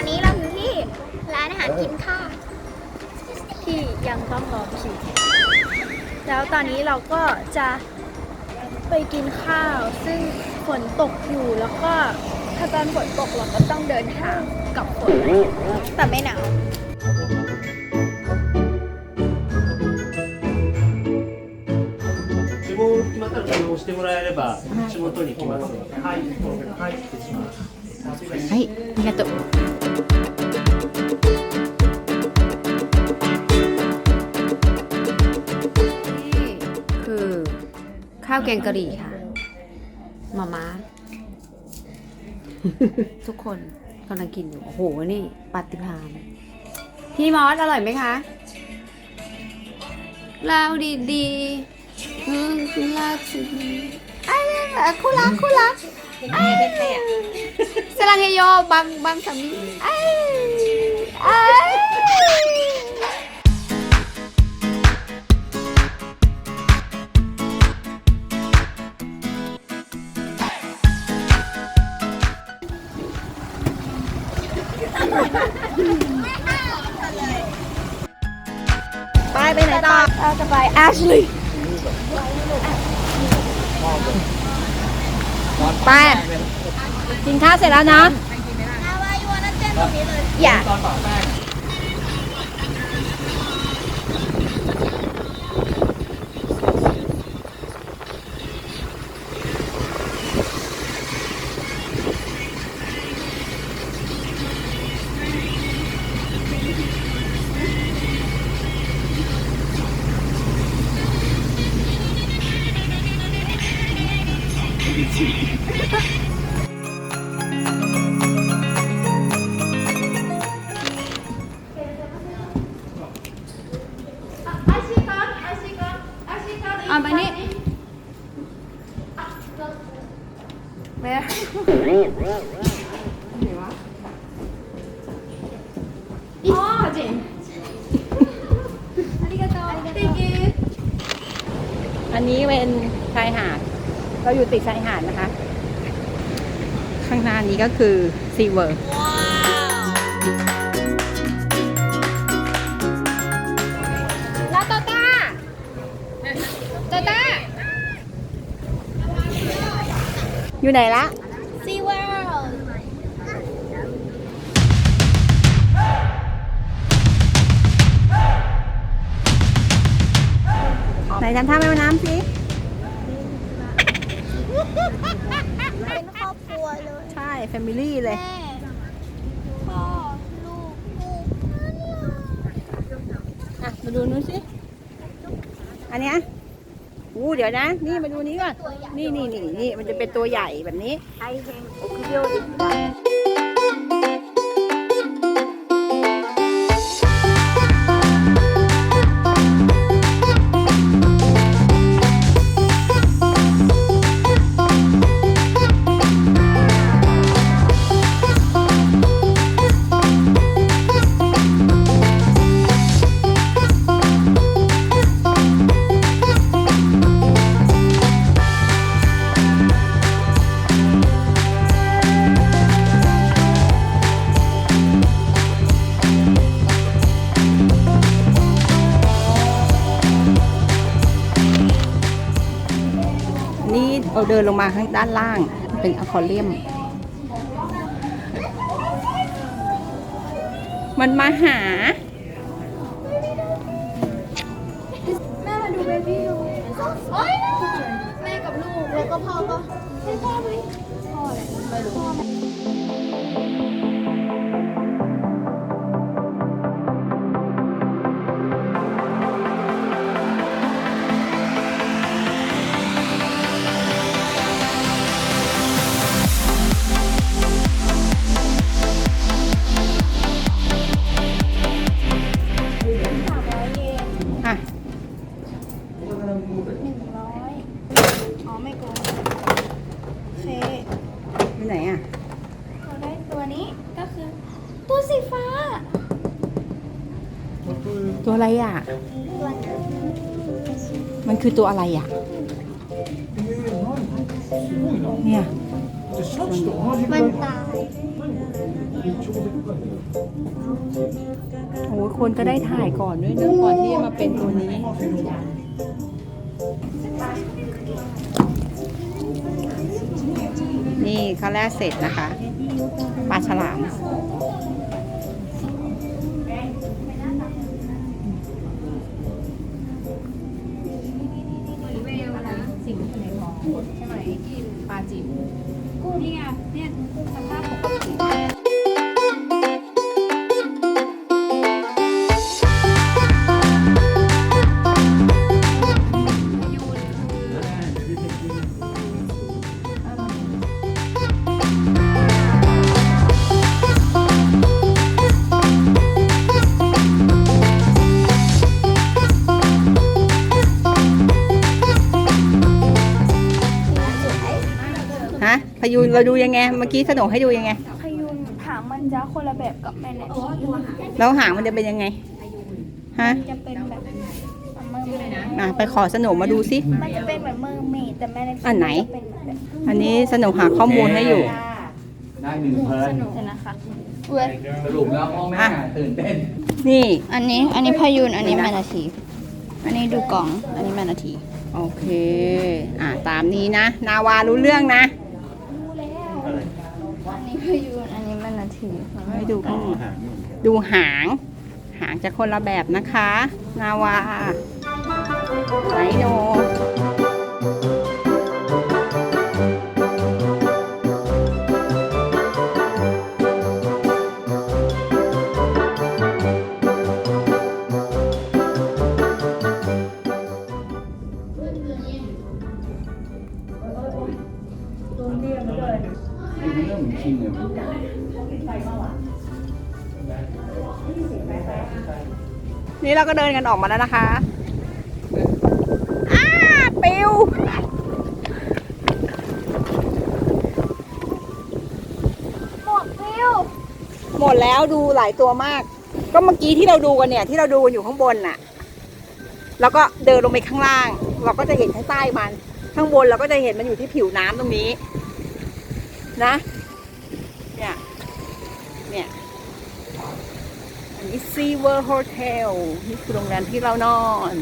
อนนี้เราอยู่ที่ร้านอาหารกินข้าว ที่ยังต้องรอคิวแล้วตอนนี้เราก็จะไปกินข้าว ซึ่งฝนตกอยู่แล้วก็ถ้าตอนฝนตกเราก็ต้องเดินทางกับฝนแต่ไม่หนาว 希望決まったら注文してもらえれば手元に来ますので、はい、はい、失礼します。はい、ありがとう。 ข้าวแกงกะหรี่ค่ะมาม่าทุกคนกำลังกินอยู่ โอ้โห นี่ปาฏิพานพี่มอสอร่อยไหมคะเราดีดีๆอืมรักสิไอ้คู่รักคู่รักไอ้สลังเฮโยบางบางสามี ไอ้ไอ้ไปไปไหนต่อเราจะไปแอชลีย์ไปกินข้าวเสร็จแล้วนะอย่าเอา นนี้เป็นชายหาด เราอยู่ติดชายหาดนะคะ ข้างหน้านี้ก็คือซีเวิร์แล้วโตต้าโตต้า อยู่ไหนละ ทำท่าแมวน้ำสิ เป็นครอบครัวเลยใช่ แฟมิลี่เลย แม่พ่อลูกลูกนั่นล่ะอะ มาดูนู้นสิ อันเนี้ยอู้เดี๋ยวนะ นี่มาดูนี้ก่อน นี่นี่นี่นี่มันจะเป็นตัวใหญ่แบบนี้ไอเฮงโอคิโยดิ เราเดินลงมาข้างด้านล่าง เป็นอะคอเรียม มันมาหา แม่มาดูเบบี้ดูโอ๊ยแม่กับลูกแล้วก็พ่อก็ใช่พ่อไหมพ่ออะไรไม่รู้ ตัวนี้ก็คือ ตัวสีฟ้า ตัวอะไรอะตัวนี้มันคือตัวอะไรอะ เนี่ย มันตายโอ้ยคนก็ได้ถ่ายก่อนด้วยนะก่อนที่จะมาเป็นตัวนี้ นี่เขาแรกเสร็จนะคะ ปลาฉลามสิ่งที่ไหนหมอใช่ไหมปลาจิ๋มกู้นี่ไงเนี่ยสภาพ ยูนเราดูยังไง เมื่อกี้สนุกให้ดูยังไง พยูนหางมันจะคนละแบบกับแม่นาทีแล้วหางมันจะเป็นยังไง ฮะ มันจะเป็นแบบเมอร์เมดอะไปขอสนุกมาดูสิ มันจะเป็นแบบเมอร์เมดแต่แม่นาทีอันไหน จะเป็นแบบอันนี้สนุกหาข้อมูลให้อยู่ ได้หนึ่งเพลินเดี๋ยวนะคะสรุปแล้วพ่อแม่ตื่นเต้นนี่ อันนี้ อันนี้พายุนอันนี้แมนาที อันนี้ดูกล่อง อันนี้แมนาที โอเค อะตามนี้นะ นาวารู้เรื่องนะ อันนี้พายุ นอันนี้แมนาทีให้ดูข้างดูหาง หางจะคนละแบบนะคะ นาวาไนโน นี่เราก็เดินกันออกมาแล้วนะคะอ้าปิวหมดฟิวหมดแล้วดูหลายตัวมาก ก็เมื่อกี้ที่เราดูกันเนี่ยที่เราดูกันอยู่ข้างบนน่ะ แล้วก็เดินลงไปข้างล่าง เราก็จะเห็นข้างใต้มัน ข้างบนเราก็จะเห็นมันอยู่ที่ผิวน้ำตรงนี้ นะ เนี่ย เนี่ย อันนี้ซีเวอร์โฮเทลนี่คือโรงแรมที่เรานอน